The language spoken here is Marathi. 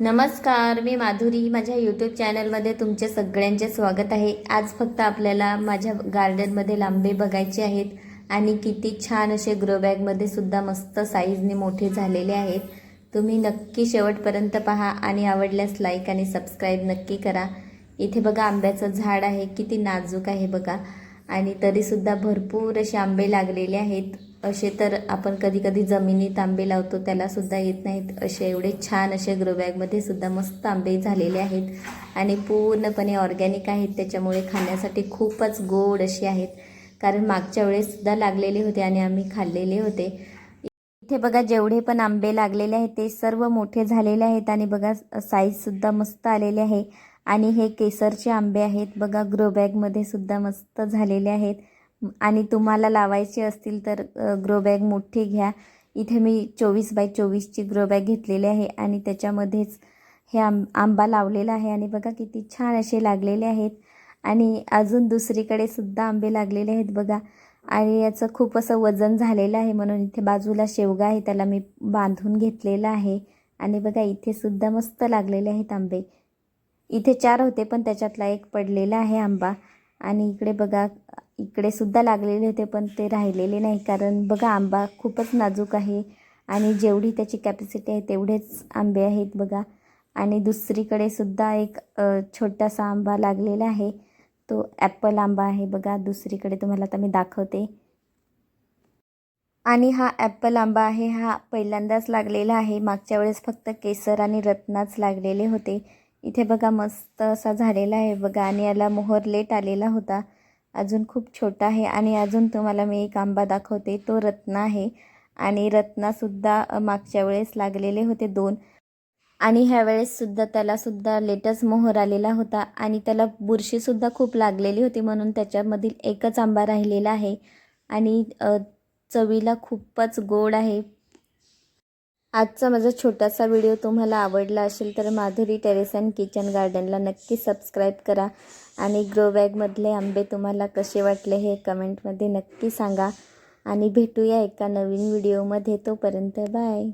नमस्कार मी माधुरी. माझ्या यूट्यूब चॅनलमध्ये तुमचे सगळ्यांचे स्वागत आहे. आज फक्त आपल्याला माझ्या गार्डनमध्ये लांबे बघायचे आहेत आणि किती छान असे ग्रो बॅगमध्ये सुद्धा मस्त साईजने मोठे झालेले आहेत. तुम्ही नक्की शेवटपर्यंत पहा आणि आवडल्यास लाईक आणि सबस्क्राईब नक्की करा. इथे बघा आंब्याचं झाड आहे किती नाजूक आहे बघा. आणि तरीसुद्धा भरपूर असे आंबे लागलेले आहेत. असे तर आपण कधी कधी जमिनीत आंबे लावतो त्यालासुद्धा येत नाहीत. असे एवढे छान असे ग्रो बॅगमध्ये सुद्धा मस्त आंबे झालेले आहेत. आणि पूर्णपणे ऑर्गॅनिक आहेत. त्याच्यामुळे खाण्यासाठी खूपच गोड असे आहेत. कारण मागच्या वेळेससुद्धा लागलेले होते आणि आम्ही खाल्लेले होते. इथे बघा जेवढे पण आंबे लागलेले आहेत ते सर्व मोठे झालेले आहेत. आणि बघा साईजसुद्धा मस्त आलेले आहे. आणि हे केसरचे आंबे आहेत. बघा ग्रो बॅगमध्ये सुद्धा मस्त झालेले आहेत. आणि तुम्हाला लावायचे असतील तर ग्रो बॅग मोठी घ्या. इथे मी चोवीस बाय चोवीसची ग्रो बॅग घेतलेली आहे आणि त्याच्यामध्येच हे आंब आंबा लावलेला आहे आणि बघा किती छान असे लागलेले आहेत. आणि अजून दुसरीकडे सुद्धा आंबे लागलेले आहेत बघा. आणि याचं खूप असं वजन झालेलं आहे म्हणून इथे बाजूला शेवगा आहे त्याला मी बांधून घेतलेला आहे. आणि बघा इथे सुद्धा मस्त लागलेले आहेत आंबे. इथे चार होते पण त्याच्यातला एक पडलेला आहे आंबा. आणि इकडे बघा इकडे सुद्धा लागलेले होते पण ते राहिलेले नाही. कारण बघा आंबा खूपच नाजूक आहे आणि जेवढी त्याची कॅपॅसिटी आहे तेवढेच आंबे आहेत बघा. आणि दुसरीकडे सुद्धा एक छोटासा आंबा लागलेला आहे. तो ॲपल आंबा आहे बघा. दुसरीकडे तुम्हाला आता मी दाखवते. आणि हा ॲपल आंबा आहे हा पहिल्यांदाच लागलेला आहे. मागच्या वेळेस फक्त केसर आणि रत्नाच लागलेले होते. इथे बघा मस्त असा झालेला आहे बघा. आणि याला मोहर लेट आलेला होता. अजून खूप छोटा आहे आणि अजून तुम्हाला मी एक आंबा दाखवते. तो रत्ना आहे आणि रत्नासुद्धा मागच्या वेळेस लागलेले होते दोन. आणि ह्या वेळेससुद्धा त्यालासुद्धा लेटच मोहर आलेला होता आणि त्याला बुरशीसुद्धा खूप लागलेली होती म्हणून त्याच्यामधील एकच आंबा राहिलेला आहे. आणि चवीला खूपच गोड आहे. आजचा माझा छोटासा व्हिडिओ तुम्हाला आवडला असेल तर माधुरी टेरेस अँड किचन गार्डनला नक्की सबस्क्राईब करा. आणि ग्रो बॅगमधले आंबे तुम्हाला कसे वाटले हे कमेंटमध्ये नक्की सांगा. आणि भेटूया एका नवीन व्हिडिओमध्ये. तोपर्यंत बाय.